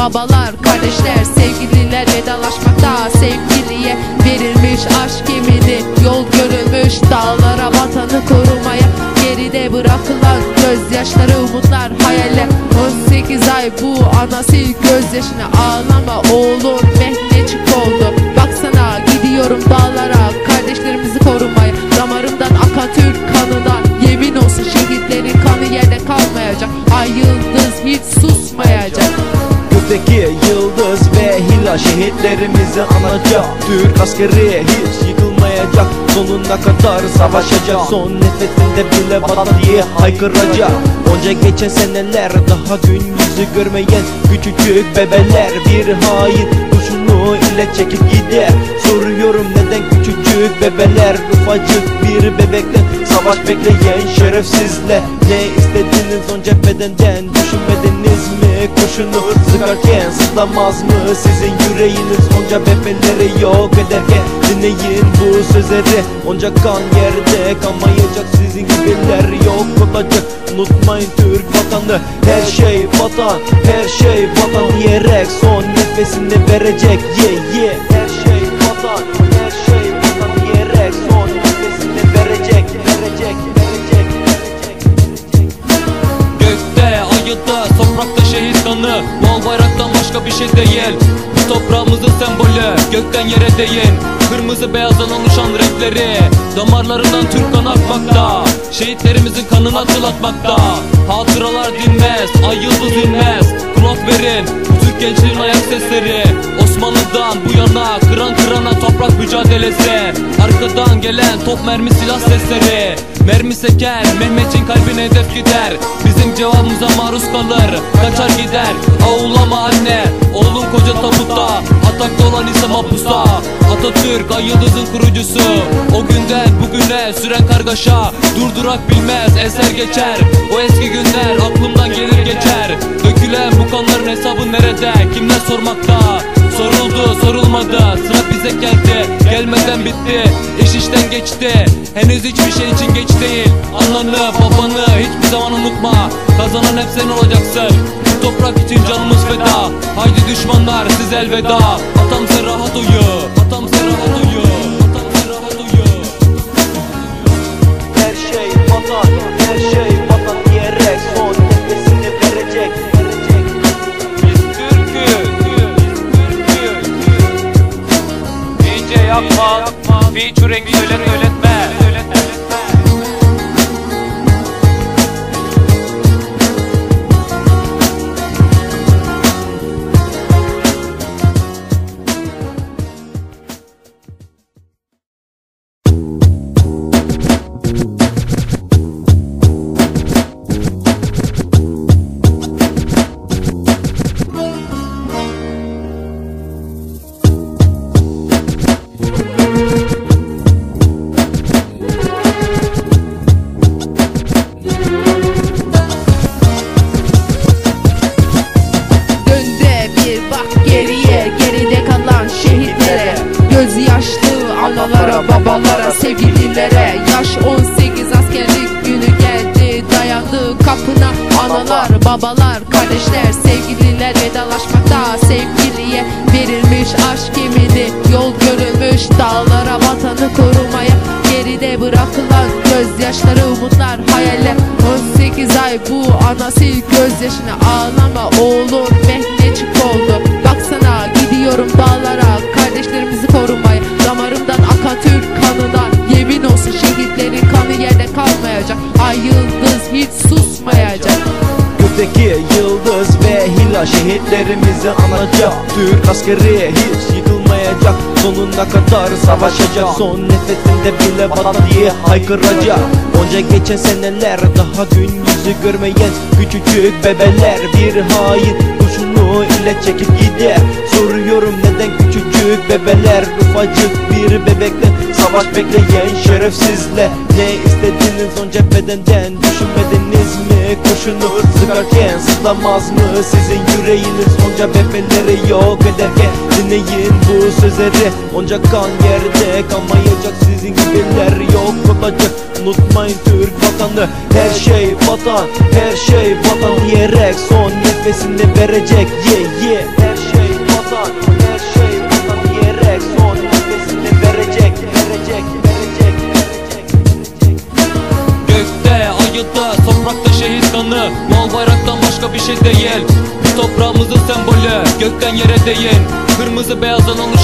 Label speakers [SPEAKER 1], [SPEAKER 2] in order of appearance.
[SPEAKER 1] babalar kardeşler sevgililer vedalaşmakta. Sevgiliye verilmiş aşk gemini yol görülmüş Dağlara vatanı korumaya. Geride bırakılan gözyaşları umutlar hayaller. 18 ay bu anası gözyaşına ağlama oğlum. Mehmetçik
[SPEAKER 2] hilal şehitlerimizi anacak. Türk askeri hiç yıkılmayacak. Sonuna kadar savaşacak. Son nefesinde bile vatan diye haykıracak. Onca geçen seneler daha gün yüzü görmeyen Küçücük bebeler bir hain kurşunu ile çekip gider. Soruyorum neden küçücük bebeler Ufacık bir bebekten savaş bekleyen şerefsizle. Ne istediniz onca bedenden düşünmediniz mi Kurşunu? Sıkarken sızlamaz mı? Sizin yüreğiniz Onca bebeleri yok ederken. Dinleyin bu sözleri. Onca kan yerde kalmayacak sizin gibiler yok olacak. Unutmayın Türk vatanı. Her şey vatan her şey vatan diyerek son nefesini verecek. Ye yeah, ye yeah. Her şey vatan
[SPEAKER 3] Mal bayraktan başka bir şey değil. Bu toprağımızın sembolü Gökten yere değin Kırmızı beyazdan oluşan renkleri Damarlarından Türk kanı akmakta. Şehitlerimizin kanını hatırlatmakta. Hatıralar dinmez, ay yıldız inmez. Kulak verin, Türk gençliğin ayak sesleri. Osmanlı'dan bu yana Kıran kırana toprak mücadelesi Arkadan gelen top mermi silah sesleri. Mermi seker, Mehmetçin kalbine hedef gider. Bizim cevabımıza maruz kalır Kaçar gider, ağlama anne Oğlum koca tabutta. Atakta olan ise mapusta Atatürk ay yıldızın kurucusu. O günden bugüne süren kargaşa Durdurak bilmez eser geçer. O eski günler aklımdan gelir geçer. Dökülen bu kanların hesabı nerede Kimler sormakta Soruldu sorulmadı. Sıra bize geldi Gelmeden bitti. İş işten geçti Henüz hiçbir şey için geç değil. Ananı babanı hiçbir zaman unutma. Kazanan hep sen olacaksın. Toprak için canımız feda. Haydi düşmanlar siz elveda. Atam sen rahat uyu Atam sen rahat uyu Atam sen rahat uyu.
[SPEAKER 2] Her şey vatan, her şey
[SPEAKER 3] Featuring söyler yönetme
[SPEAKER 1] Dönde babalar kardeşler Sevgililer vedalaşmakta. Sevgiliye verilmiş aşk gemini Yol görülmüş. Dağlara vatanı korumaya Geride bırakılan gözyaşları umutlar hayaller. 18 ay bu anası gözyaşına ağlama oğlum Mehmetçik
[SPEAKER 2] hilal şehitlerimizi anacak. Türk askeri hiç yıkılmayacak. Sonuna kadar savaşacak. Son nefesinde bile vatan diye haykıracak. Onca geçen seneler daha gün yüzü görmeyen Küçücük bebeler bir hain kurşunu ile çekip gider. Soruyorum neden küçücük bebeler Ufacık bir bebekten savaş bekleyen şerefsizle. Ne istediniz onca bedenden düşünmediniz mi Kurşunu? Sıkarken sızlamaz mı sizin yüreğiniz? Onca bebeleri yok ederken dinleyin bu sözleri. Onca kan yerde kanmayacak sizin gibiler yok olacak. Unutmayın Türk vatanı her şey vatan her şey vatan diyerek son nefesini verecek. Ye ye
[SPEAKER 3] kanı Mal bayraktan başka bir şey değil. Bu toprağımızın sembolü Gökten yere değin. Kırmızı beyazdan oluşan